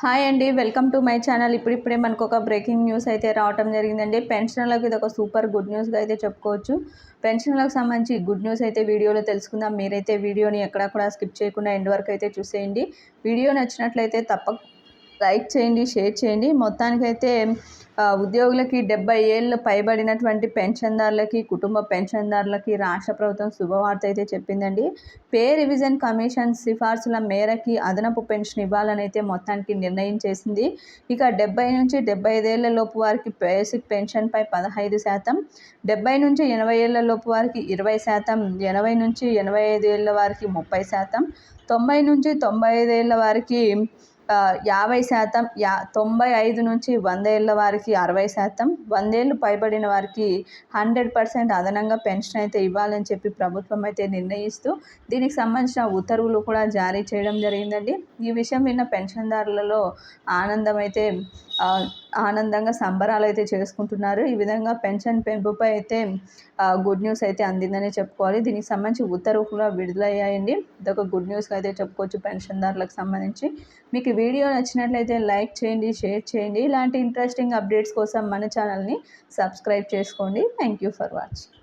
Hi అండి welcome to my channel. ఇప్పుడిప్పుడే మనకు ఒక బ్రేకింగ్ న్యూస్ అయితే రావటం జరిగిందండి. పెన్షనర్లకు ఇది ఒక సూపర్ గుడ్ న్యూస్గా అయితే చెప్పుకోవచ్చు. పెన్షన్లకు సంబంధించి గుడ్ న్యూస్ అయితే వీడియోలో తెలుసుకుందాం. మీరైతే వీడియోని ఎక్కడా కూడా స్కిప్ చేయకుండా ఎండ్ వరకు అయితే చూసేయండి. వీడియో నచ్చినట్లయితే తప్పక లైక్ చేయండి షేర్ చేయండి. మొత్తానికైతే ఉద్యోగులకి డెబ్బై ఏళ్ళు పైబడినటువంటి పెన్షన్దారులకి కుటుంబ పెన్షన్దారులకి రాష్ట్ర ప్రభుత్వం శుభవార్త అయితే చెప్పిందండి. పే రివిజన్ కమిషన్ సిఫార్సుల మేరకి అదనపు పెన్షన్ ఇవ్వాలని అయితే మొత్తానికి నిర్ణయం చేసింది. ఇక డెబ్బై నుంచి డెబ్బై ఐదేళ్ళ లోపు వారికి బేసిక్ పెన్షన్పై పదహైదు శాతం డెబ్బై నుంచి ఎనభై ఏళ్ళ లోపు వారికి ఇరవై శాతం ఎనభై నుంచి ఎనభై ఐదు ఏళ్ళ వారికి ముప్పై శాతం తొంభై నుంచి తొంభై ఐదేళ్ళ వారికి యాభై శాతం యా తొంభై ఐదు నుంచి వంద ఏళ్ళ వారికి అరవై శాతం వందేళ్ళు పైబడిన వారికి హండ్రెడ్ పర్సెంట్ అదనంగా పెన్షన్ అయితే ఇవ్వాలని చెప్పి ప్రభుత్వం అయితే నిర్ణయిస్తూ దీనికి సంబంధించిన ఉత్తర్వులు కూడా జారీ చేయడం జరిగిందండి. ఈ విషయం విన్న పెన్షన్దారులలో ఆనందం అయితే ఆనందంగా సంబరాలు అయితే చేసుకుంటున్నారు. ఈ విధంగా పెన్షన్ పెంపుపై అయితే గుడ్ న్యూస్ అయితే అందిందని చెప్పుకోవాలి. దీనికి సంబంధించి ఉత్తర్వులు కూడా విడుదలయ్యాయండి. ఇదొక గుడ్ న్యూస్ అయితే చెప్పుకోవచ్చు పెన్షన్దారులకు సంబంధించి. మీకు వీడియో నచ్చినట్లయితే లైక్ చేయండి షేర్ చేయండి. ఇలాంటి ఇంట్రెస్టింగ్ అప్డేట్స్ కోసం మన ఛానల్ని సబ్స్క్రైబ్ చేసుకోండి. Thank you for watching.